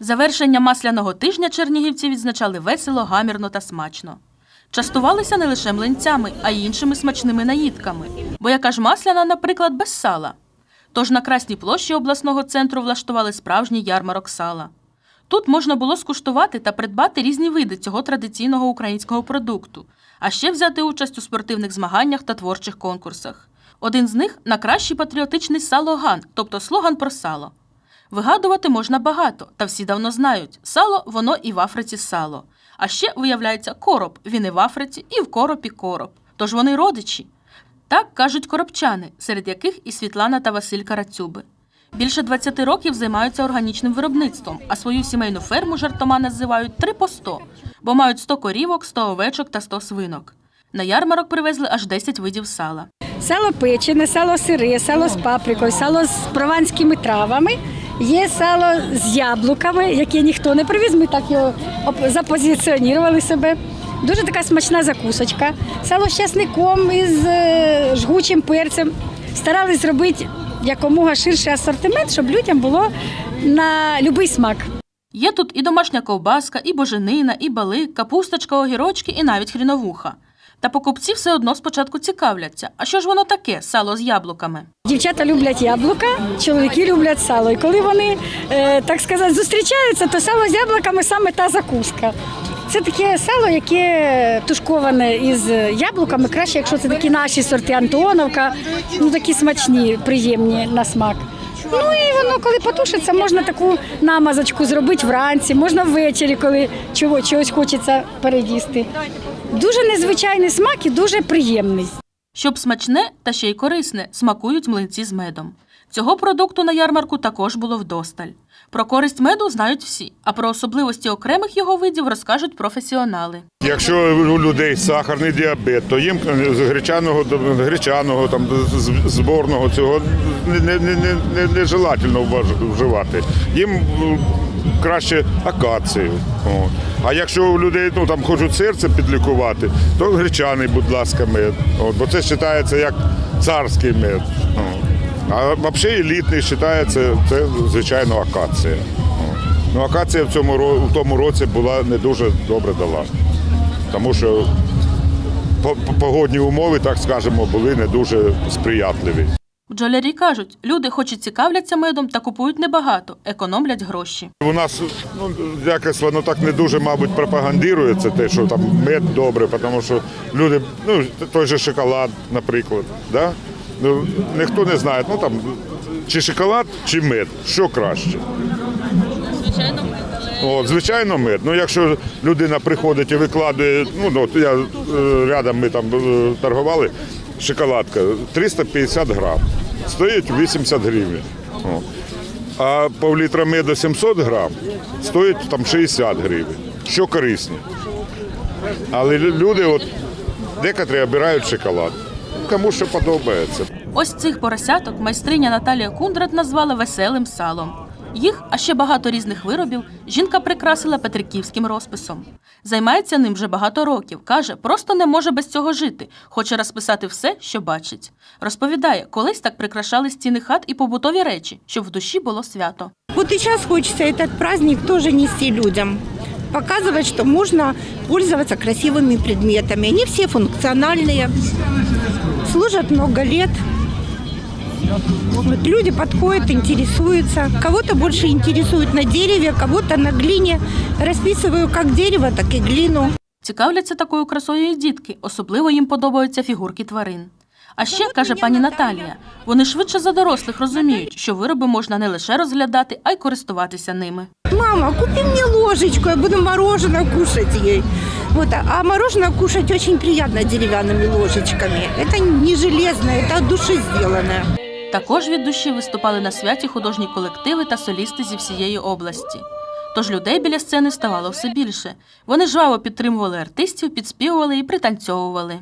Завершення масляного тижня чернігівці відзначали весело, гамірно та смачно. Частувалися не лише млинцями, а й іншими смачними наїдками. Бо яка ж масляна, наприклад, без сала. Тож на Красній площі обласного центру влаштували справжній ярмарок сала. Тут можна було скуштувати та придбати різні види цього традиційного українського продукту, а ще взяти участь у спортивних змаганнях та творчих конкурсах. Один з них на кращий патріотичний салоган, тобто слоган про сало. Вигадувати можна багато, та всі давно знають: сало воно і в Африці сало. А ще виявляється короб. Він і в Африці, і в коропі короб. Тож вони родичі. Так кажуть коробчани, серед яких і Світлана та Василь Карацюби. Більше 20 років займаються органічним виробництвом, а свою сімейну ферму жартома називають три по 100, бо мають 100 корівок, 100 овечок та 100 свинок. На ярмарок привезли аж 10 видів сала. Сало печене, сало сире, сало з паприкою, сало з прованськими травами. Є сало з яблуками, яке ніхто не привіз. Ми так його запозиціонували себе. Дуже така смачна закусочка. Сало з часником із е, жгучим перцем. Старались зробити якомога ширший асортимент, щоб людям було на будь-який смак. Є тут і домашня ковбаска, і боженина, і балик, капусточка, огірочки, і навіть хріновуха. Та покупці все одно спочатку цікавляться. А що ж воно таке сало з яблуками? Дівчата люблять яблука, чоловіки люблять сало. І коли вони, е, так сказати, зустрічаються, то сало з яблуками саме та закуска. Це таке сало, яке тушковане із яблуками. Краще, якщо це такі наші сорти Антоновка, ну такі смачні, приємні на смак. Ну і воно, коли потушиться, можна таку намазочку зробити вранці, можна ввечері, коли чого, чогось хочеться переїсти. Дуже незвичайний смак і дуже приємний. Щоб смачне та ще й корисне, смакують млинці з медом. Цього продукту на ярмарку також було вдосталь. Про користь меду знають всі, а про особливості окремих його видів розкажуть професіонали. Якщо у людей сахарний діабет, то їм з гречаного до гречаного, там зборного цього не, не, не, не, не, нежелательно вживати. Їм краще акацію. А якщо у людей ну, там хочуть серце підлікувати, то гречаний, будь ласка, мед. От, бо це вважається як царський мед. А взагалі елітний вважається, це звичайно акація. Ну, акація в цьому в тому році була не дуже добре дала. Тому що по- по- погодні умови, так скажемо, були не дуже сприятливі. Бджолярі кажуть, люди хоч і цікавляться медом та купують небагато, економлять гроші. У нас ну, якось воно так не дуже, мабуть, пропагандирується, те, що там мед добре, тому що люди, ну, той же шоколад, наприклад, да? ну, ніхто не знає, ну там чи шоколад, чи мед, що краще. Звичайно, мед, але От, звичайно, мед. Ну, якщо людина приходить і викладує, ну, ну от я е, рядом ми там е, торгували, шоколадка 350 грам, стоїть 80 гривень. А пів-літра меду 700 грам стоїть там 60 гривень. Що корисні. Але люди, от, декотрі обирають шоколад. Кому що подобається. ось цих поросяток майстриня Наталія Кундрат назвала веселим салом. Їх, а ще багато різних виробів, жінка прикрасила петриківським розписом. Займається ним вже багато років. Каже, просто не може без цього жити, хоче розписати все, що бачить. Розповідає, колись так прикрашали стіни хат і побутові речі, щоб в душі було свято. Вот и сейчас хочется этот праздник тоже нести людям. Показывать, что можно пользоваться красивыми предметами. Они все функциональные, служат много лет. Вот люди подходят, интересуются. Кого-то больше интересует на дереве, кого-то на глине. Расписываю как дерево, так и глину. Цікавляться такою красою і дітки, особливо їм подобаються фігурки тварин. А ще, каже пані Наталія, вони швидше за дорослих розуміють, що вироби можна не лише розглядати, а й користуватися ними. Мама, купи мне ложечку, я буду мороженое кушать ей. Вот, а мороженое кушать очень приятно деревянными ложечками. Это не железное, это от души сделанное. Також від душі виступали на святі художні колективи та солісти зі всієї області. Тож людей біля сцени ставало все більше. Вони жваво підтримували артистів, підспівували і пританцьовували.